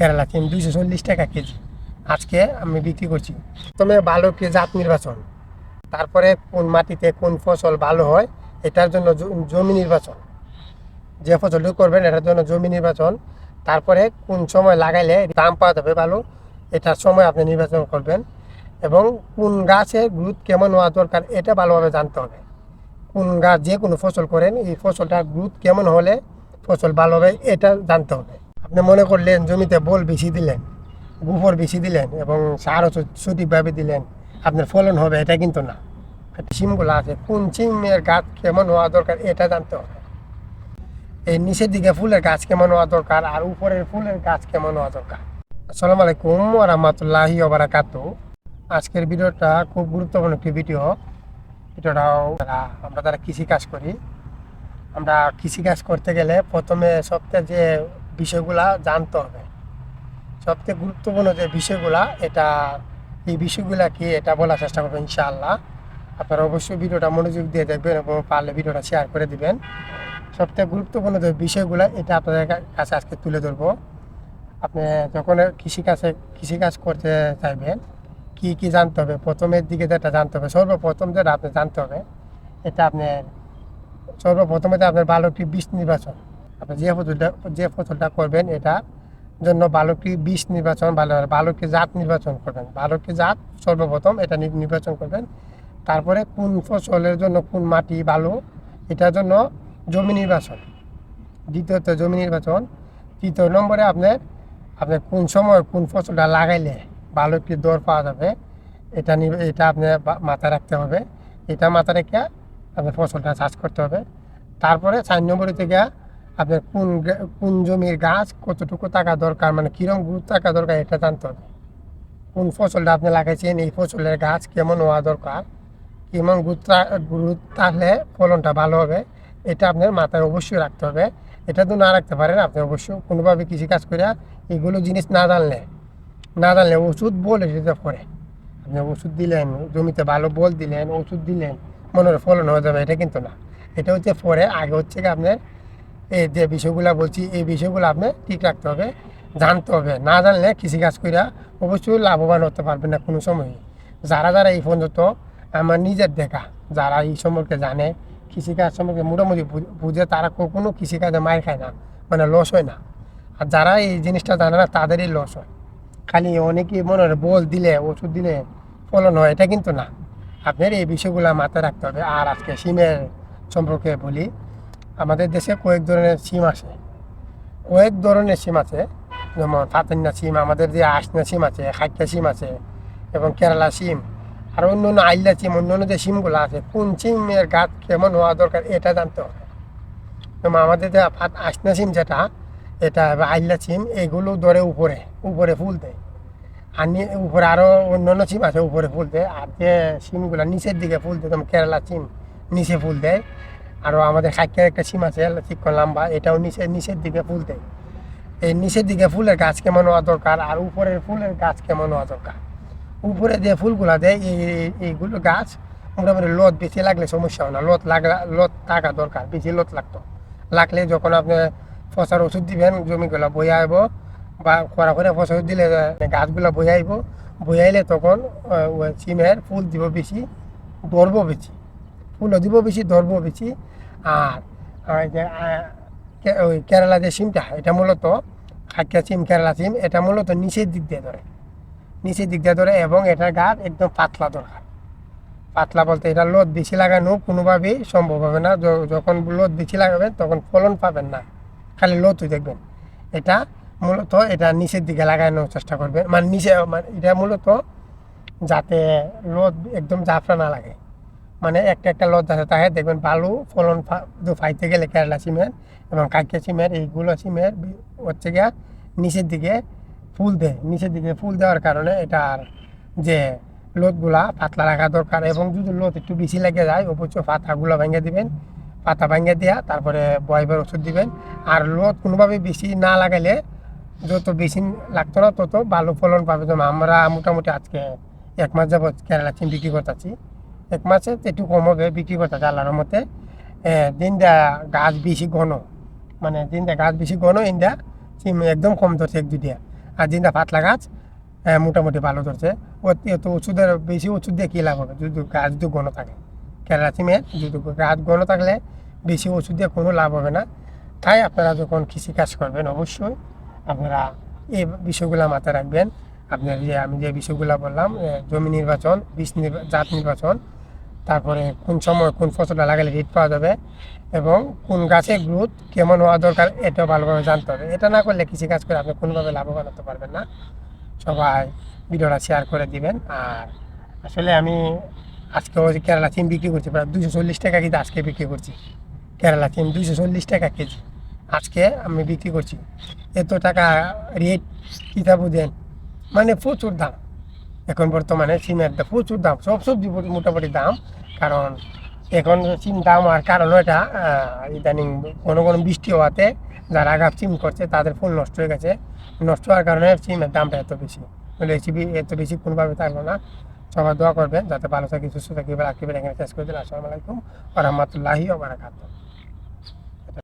কেরালা সিম দুইশো চল্লিশ টাকা কেজি। আজকে আমি বিক্রি করছি। প্রথমে ভালো কি জাত নির্বাচন? তারপরে কোন মাটিতে কোন ফসল ভালো হয়, এটার জন্য জমি নির্বাচন। যে ফসলটি করবেন, এটার জন্য জমি নির্বাচন। তারপরে কোন সময় লাগাইলে দাম পাওয়া যাবে ভালো, এটার সময় আপনি নির্বাচন করবেন। এবং কোন গাছে গ্রোথ কেমন হওয়া দরকার, এটা ভালোভাবে জানতে হবে। কোন গাছ যে কোনো ফসল করেন, এই ফসলটা গ্রোথ কেমন হলে ফসল ভালো হবে, এটা জানতে হবে। আপনি মনে করলেন, জমিতে বল বেশি দিলেন, গোবর বেশি দিলেন এবং সারও সঠিকভাবে দিলেন, আপনার ফলন হবে, এটা কিন্তু না। সিমগুলো আছে, কোন সিমের গাছ কেমন হওয়া দরকার, এটা জানতে হবে। এই নিচের দিকে ফুলের গাছ কেমন হওয়া দরকার, আর উপরের ফুলের গাছ কেমন হওয়া দরকার। আসসালামু আলাইকুম রহমতুল্লাহি ওবরাকাত আজকের ভিডিওটা খুব গুরুত্বপূর্ণ একটি ভিডিও। ভিডিওটাও আমরা যারা কৃষিকাজ করি, আমরা কৃষিকাজ করতে গেলে প্রথমে সবথেকে যে বিষয়গুলা জানতে হবে। সবচেয়ে গুরুত্বপূর্ণ যে বিষয়গুলা, এটা, এই বিষয়গুলা কি, এটা বলার চেষ্টা করবেন ইনশাআল্লাহ। আপনারা অবশ্যই ভিডিওটা মনোযোগ দিয়ে দেখবেন এবং পারলে ভিডিওটা শেয়ার করে দিবেন। সবথেকে গুরুত্বপূর্ণ যে বিষয়গুলো, এটা আপনাদের কাছে আজকে তুলে ধরবো। আপনি যখন কৃষিকাজে, কৃষিকাজ করতে চাইবেন, কি কি জানতে হবে? প্রথমের দিকে যেটা জানতে হবে, সর্বপ্রথম যেটা আপনি জানতে হবে, এটা আপনার, সর্বপ্রথমে আপনার ভালো একটি বীজ নির্বাচন। আপনি যে ফসলটা যে ফসলটা করবেন এটা জন্য ভালো একটি বীজ নির্বাচন ভালো একটি জাত নির্বাচন করবেন। ভালো জাত সর্বপ্রথম এটা নির্বাচন করবেন। তারপরে কোন ফসলের জন্য কোন মাটি ভালো, এটার জন্য জমি নির্বাচন। দ্বিতীয়ত জমি নির্বাচন। তৃতীয় নম্বরে আপনার আপনার কোন সময় কোন ফসলটা লাগাইলে ভালো একটি দর পাওয়া যাবে, এটা এটা আপনার বা- মাথায় রাখতে হবে। এটা মাথায় রেখে আপনার ফসলটা চাষ করতে হবে। তারপরে চার নম্বরে থেকে আপনার কোন কোন জমির গাছ কতটুকু টাকা দরকার মানে কীরকম গুরুত্ব থাকা দরকার এটা জানতে হবে। কোন ফসলটা আপনি লাগাইছেন, এই ফসলের গাছ কেমন হওয়া দরকার, কেমন গুরুত্ব গুরুত্ব থাকলে ফলনটা ভালো হবে, এটা আপনার মাথায় অবশ্যই রাখতে হবে। এটা তো না রাখতে পারেন আপনি অবশ্যই কোনোভাবে কৃষিকাজ করে এগুলো জিনিস না জানলে না জানলে ওষুধ বলে দিতে পরে। আপনি ওষুধ দিলেন, জমিতে ভালো বল দিলেন, ওষুধ দিলেন, মনে হয় ফলন হয়ে যাবে, এটা কিন্তু না। এটা হচ্ছে পরে, আগে হচ্ছে কি আপনার এই যে বিষয়গুলো বলছি, এই বিষয়গুলো আপনি ঠিক রাখতে হবে, জানতে হবে। না জানলে কৃষিকাজ করে অবশ্যই লাভবান হতে পারবেন না কোনো সময়ই যারা যারা এই পর্যন্ত আমার নিজের দেখা, যারা এই সম্পর্কে জানে, কৃষিকাজ সম্পর্কে মোটামুটি বুঝে তারা কখনো কৃষিকাজে মার খায় না মানে লস হয় না। আর যারা এই জিনিসটা জানে না, তাদেরই লস হয়। খালি অনেকেই মনে হয় বল দিলে, ওষুধ দিলে ফলন হয়, এটা কিন্তু না। আপনার এই বিষয়গুলো মাথায় রাখতে হবে। আর আজকে সিমের সম্পর্কে বলি আমাদের দেশে কয়েক ধরনের সিম আছে। কয়েক ধরনের সিম আছে, যেমন ফাতেন্না সিম, আমাদের যে আসনা সিম আছে খাইটা সিম আছে এবং কেরালা সিম, আর অন্য অন্য আইলা সিম, অন্য অন্য যে সিমগুলো আছে, কোন সিমের গাছ কেমন হওয়া দরকার এটা জানতে হবে। যেমন আমাদের যে আসনা সিম যেটা, এটা আইলা সিম, এগুলো ধরে উপরে উপরে ফুল দেয়। আর উপরে আরও অন্য অন্য সিম আছে, উপরে ফুল দেয়। আর যে সিমগুলো নিচের দিকে ফুল দেয়, যেমন কেরালা সিম, নিচে ফুল দেয়। আরও আমাদের খাইকের একটা সিম আছে ঠিক লম্বা এটাও নিচে নিচের দিকে ফুল দেয়। এই নিচের দিকে ফুলের গাছ কেমন হওয়া দরকার আর উপরের ফুলের গাছ কেমন হওয়া দরকার? উপরে যে ফুলগুলা দেয় এই এই- এইগুলো গাছ মোটামুটি লত বেশি লাগলে সমস্যা হয় না। লত লাগলা লত থাকা দরকার বেশি লত লাগতো। লাগলে যখন আপনি ফসার ওষুধ দিবেন জমিগুলো বইয়া আইব বা খরা করে ফসল দিলে আহ, গাছগুলো বইয়া আইব। বইয়াইলে তখন সিমের ফুল দিব বেশি ধরবো বেশি। ফুলও দিব বেশি ধরবো বেশি আর ওই কেরালা যে সিমটা এটা মূলত খাকিয়া সিম কেরালা সিম এটা মূলত নিচের দিক দিয়ে ধরে নিচের দিক দিয়ে ধরে এবং এটার গাছ একদম পাতলা দরকার পাতলা বলতে এটা লোদ বেশি লাগানো কোনোভাবেই সম্ভব হবে না। যখন লোদ বেশি লাগাবেন, তখন ফলন পাবেন না। খালি লোদই দেখবেন। এটা মূলত এটা নিচের দিকে লাগানোর চেষ্টা করবেন। মানে নিচে মানে এটা মূলত যাতে লোদ একদম জাফরা না লাগে। মানে একটা একটা লোদ আছে। থাকে দেখবেন ভালো ফলন ফাইতে গেলে কেরালা সিমের এবং কাকিয়া সিমের এইগুলো সিমের হচ্ছে গিয়া নিচের দিকে ফুল দেয়। নিচের দিকে ফুল দেওয়ার কারণে এটার যে লোদগুলা পাতলা রাখা দরকার এবং যদি লোদ একটু বেশি লেগে যায় অবশ্যই পাতাগুলো ভেঙে দিবেন। পাতা ভেঙে দেওয়া তারপরে বয়বের ওষুধ দিবেন। আর লোদ কোনোভাবে বেশি না লাগাইলে যত বেশি লাগতো না তত ভালো ফলন পাবে। যেমন আমরা মোটামুটি আজকে এক মাস যাবত কেরালা সিম বিক্রি করতেছি এক মাসে একটু কম হবে, বিক্রি করতে আল্লাহর মতে দিনটা গাছ বেশি ঘন। মানে দিনটা গাছ বেশি ঘন ইন্দা সিম একদম কম ধরছে এক দুটিয়া আর যেটা পাতলা গাছ মোটামুটি ভালো ধরছে। এত ওষুধের বেশি ওষুধ দিয়ে কী লাভ হবে? যদি গাছ যদি ঘন থাকে, কেরালা সিমের যদি গাছ ঘন থাকলে বেশি ওষুধ দিয়ে কোনো লাভ হবে না। তাই আপনারা যখন কৃষিকাজ করবেন, অবশ্যই আপনারা এই বিষয়গুলো মাথায় রাখবেন। আপনার যে, আমি যে বিষয়গুলো বললাম জমি নির্বাচন, বীজ জাত নির্বাচন তারপরে কোন সময় কোন ফসলটা লাগালে রেট পাওয়া যাবে এবং কোন গাছের গ্রোথ কেমন হওয়া দরকার এটাও ভালোভাবে জানতে হবে। এটা না করলে কৃষিকাজ করে আপনি কোনোভাবে লাভবান হতে পারবেন না। সবাই ভিডিওটা শেয়ার করে দিবেন। আর আসলে আমি আজকে ওই কেরালা থিম বিক্রি করছি, প্রায় দুশো চল্লিশ টাকা কিন্তু আজকে বিক্রি করছি। কেরালা থিম দুশো চল্লিশ টাকা কেজি আজকে আমি বিক্রি করছি। এত টাকা রেট কিতাব দেন? মানে প্রচুর দাম। এখন বর্তমানে সিমের প্রচুর দাম, সব সবজি মোটামুটি দাম, কারণ এখন সিম দাম আর কারণ এটা ইদানিং কোনো কোনো বৃষ্টি হওয়াতে যারা আগাম সিম করছে তাদের ফুল নষ্ট হয়ে গেছে। নষ্ট হওয়ার কারণে সিমের দামটা এত বেশি। রেসিপি এত বেশি কোনোভাবে থাকল না। সবাই দোয়া করবেন, যাতে ভালো থাকি, সুস্থ থাকি, এবার আকিবের এখানে শেষ করে দিন আসসালামু আলাইকুম রহমতুল্লাহি ওবারাকাতুহ